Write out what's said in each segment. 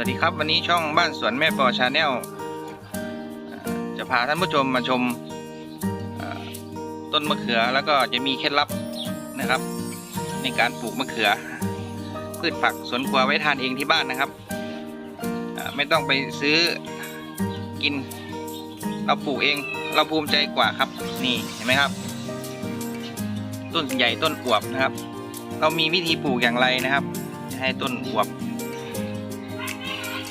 วัสดีครับวันนี้ช่องบ้านสวนแม่ปอชาแนลจะพาท่านผู้ชมมาชมต้นมะเขือแล้วก็จะมีเคล็ดลับนะครับ ในการปลูกมะเขือ พืชผักสวนครัวไว้ทานเองที่บ้านนะครับไม่ต้องไปซื้อกิน เราปลูกเองเราภูมิใจกว่าครับนี่เห็นไหมครับ ต้นใหญ่ต้นอวบนะครับ เรามีวิธีปลูกอย่างไรนะครับ ให้ต้นอวบ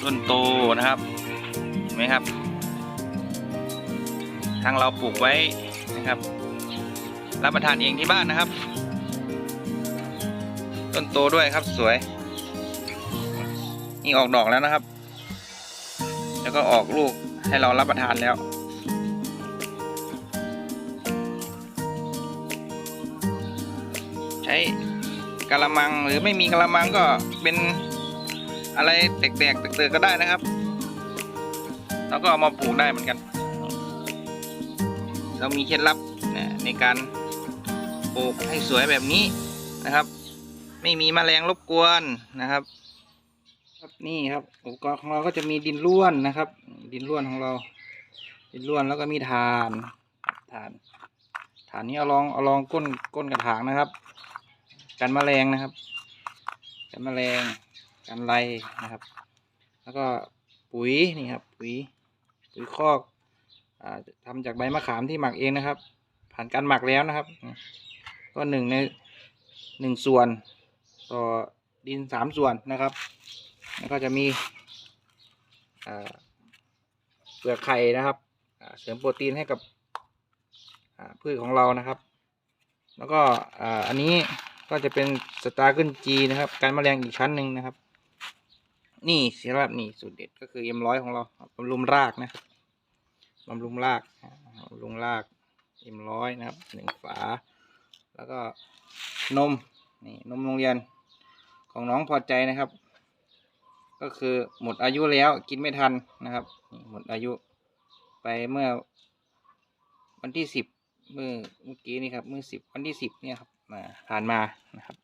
ต้นโตนะครับเห็นไหมครับ ทางเราปลูกไว้นะครับ รับประทานเองที่บ้านนะครับ ต้นโตด้วยครับสวย นี่ออกดอกแล้วนะครับ แล้วก็ออกลูกให้เรารับประทานแล้วใช้กะละมังหรือไม่มีกะละมังก็เป็น อะไรแตกๆตึกๆก็ได้นะครับแล้วก็เอามาปลูกได้เหมือนกัน เรามีเคล็ดลับในการปลูกให้สวยแบบนี้นะครับ ไม่มีแมลงรบกวนนะครับครับนี่ครับอุปกรณ์ของเราก็จะมีดินร่วนนะครับ ดินร่วนของเรา ดินร่วนแล้วก็มีถ่านถ่านถ่านนี้เอาลองเอาลองก้นก้นกระถางนะครับ กันแมลงนะครับ กันแมลง กันไรนะครับ แล้วก็ปุ๋ยนี่ครับปุ๋ยปุ๋ยคอกอ่าทำจากใบมะขามที่หมักเองนะครับ ผ่านการหมักแล้วนะครับ ก็หนึ่งในหนึ่งส่วนต่อดินสามส่วนนะครับ แล้วก็จะมีอ่าเปลือกไข่นะครับอ่าเสริมโปรตีนให้กับอ่าพืชของเรานะครับ แล้วก็อ่าอันนี้ก็จะเป็นสตาร์เกิลจีนะครับ การแมลงอีกชั้นหนึ่งนะครับ นี่สีรับนี่สูตรเด็ดก็คือเอ็มร้อยของเราบำรุงรากนะบำรุงรากบำรุงรากเอ็มร้อยนะครับหนึ่งฝา แล้วก็นมนี่นมโรงเรียนของน้องพอใจนะครับ ก็คือหมดอายุแล้วกินไม่ทันนะครับหมดอายุไปเมื่อวันที่สิบเมื่อเมื่อกี้นี่ครับเมื่อสิบวันที่สิบเนี่ยครับผ่านมานะครับ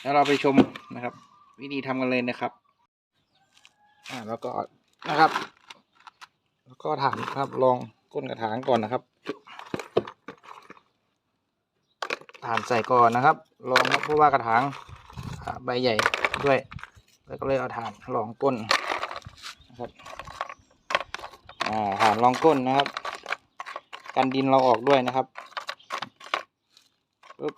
แล้วเราไปชมนะครับ วิธีทำกันเลยนะครับ อ่าแล้วก็นะครับ แล้วก็ถามครับลองก้นกระถางก่อนนะครับฐานใส่ก่อนนะครับ ลองครับเพราะว่ากระถางใบใหญ่ด้วย แล้วก็เลยเอาฐานรองก้นนะครับอ่าฐานรองก้นนะครับ กันดินเราออกด้วยนะครับปึ๊บ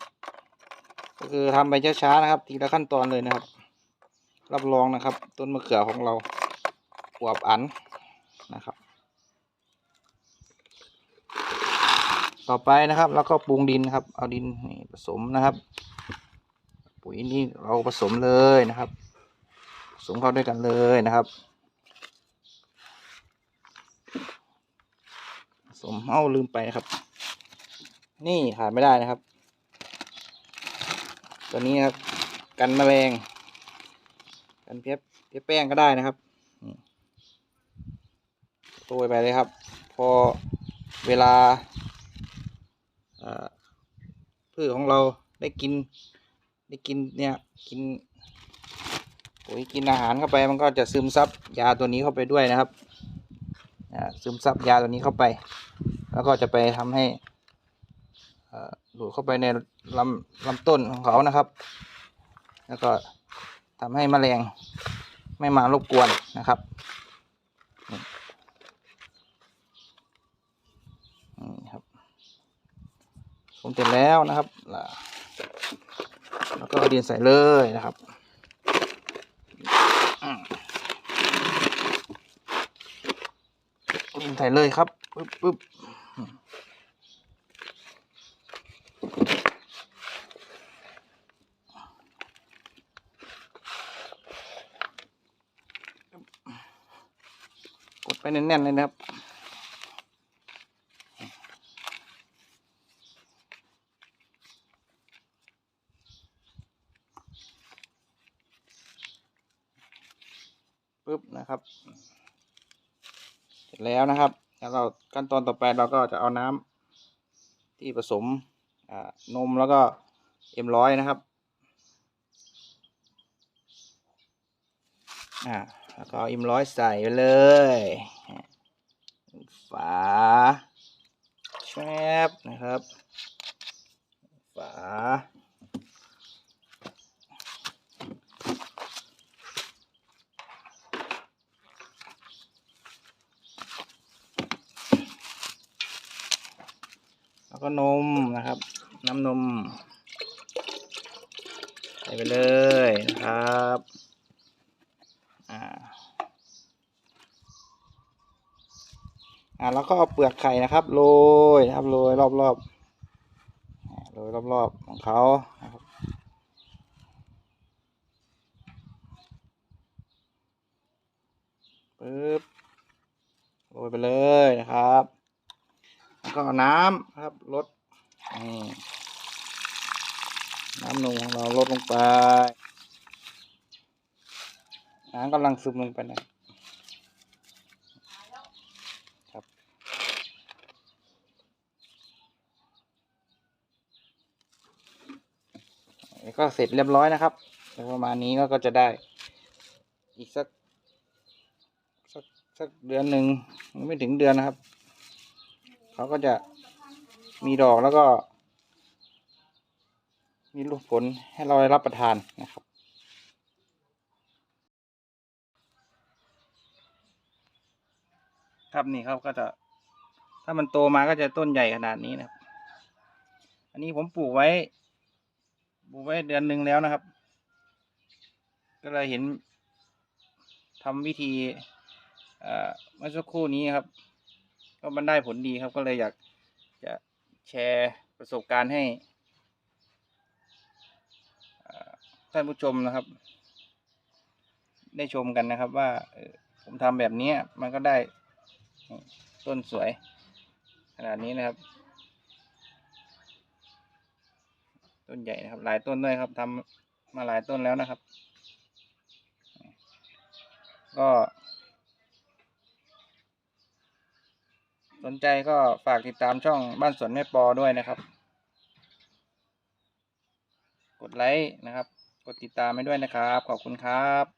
ก็คือทำไปช้าๆนะครับ ทีละขั้นตอนเลยนะครับ รับรองนะครับ ต้นมะเขือของเราอวบอันนะครับ ต่อไปนะครับแล้วก็ปรุงดินครับ เอาดินนี่ผสมนะครับ ปุ๋ยนี่เราผสมเลยนะครับ ผสมเข้าด้วยกันเลยนะครับ ผสมเอ้าลืมไปนะครับ นี่ขาดไม่ได้นะครับ ตัวนี้ครับกันแมลง กันเพียบเพียบแป้งก็ได้นะครับนี่โรยไปเลยครับ พอเวลาเอ่อพืชของเราได้กิน ได้กินเนี่ยกินปุ๋ยกินอาหารเข้าไปมันก็จะซึมซับยาตัวนี้เข้าไปด้วยนะครับอ่าซึมซับยาตัวนี้เข้าไป แล้วก็จะไปทำให้เอ่อดูดเข้าไปในลำลำต้นของเขานะครับ แล้วก็ ทำให้แมลงไม่มารบกวนนะครับ นี่ครับผมเสร็จแล้วนะครับล่ะแล้วก็เอาดินใส่เลยนะครับดินใส่เลยครับปึ๊บปึ๊บ กดไป แน่นๆเลยนะครับ ปึ๊บนะครับ เสร็จแล้วนะครับ แล้วเราขั้นตอนต่อไปเราก็จะเอาน้ำที่ผสมนมแล้วก็เอ็มร้อยนะครับ อ่า แล้วก็อิมร้อยใส่ไปเลยฝาแชบนะครับ ฝาแล้วก็นมนะครับ น้ำนม ใส่ไปเลยนะครับ อ่า อ่าแล้วก็เอาเปลือกไข่นะครับโรยนะครับโรยรอบๆอ่าโรยรอบๆของเขานะครับปึ๊บโรยไปเลยนะครับ แล้วก็เอาน้ำนะครับลดน้ำนมของเราลดลงไปน้ำกำลังซึมลงไปนะครับ นี่ ก็เสร็จเรียบร้อยนะครับประมาณนี้ก็ก็จะได้ อีกสักสักสักเดือนหนึ่งไม่ถึงเดือนนะครับเขาก็จะมีดอกแล้วก็ มีลูกผลให้เราได้รับประทานนะครับครับนี่ครับก็จะ ถ้ามันโตมาก็จะต้นใหญ่ขนาดนี้นะครับ อันนี้ผมปลูกไว้ ปลูกไว้เดือนหนึ่งแล้วนะครับ ก็เลยเห็นทำวิธีเมื่อสักครู่นี้ครับ ก็มันได้ผลดีครับ ก็เลยอยากจะแชร์ประสบการณ์ให้ท่านผู้ชมนะครับ ได้ชมกันนะครับว่าผมทำแบบนี้มันก็ได้ต้นสวยขนาดนี้นะครับ ต้นใหญ่นะครับ หลายต้นด้วยครับทำมาหลายต้นแล้วนะครับ ก็สนใจก็ฝากติดตามช่องบ้านสวนแม่ปอด้วยนะครับ กดไลค์นะครับ กดติดตามให้ด้วยนะครับ ขอบคุณครับ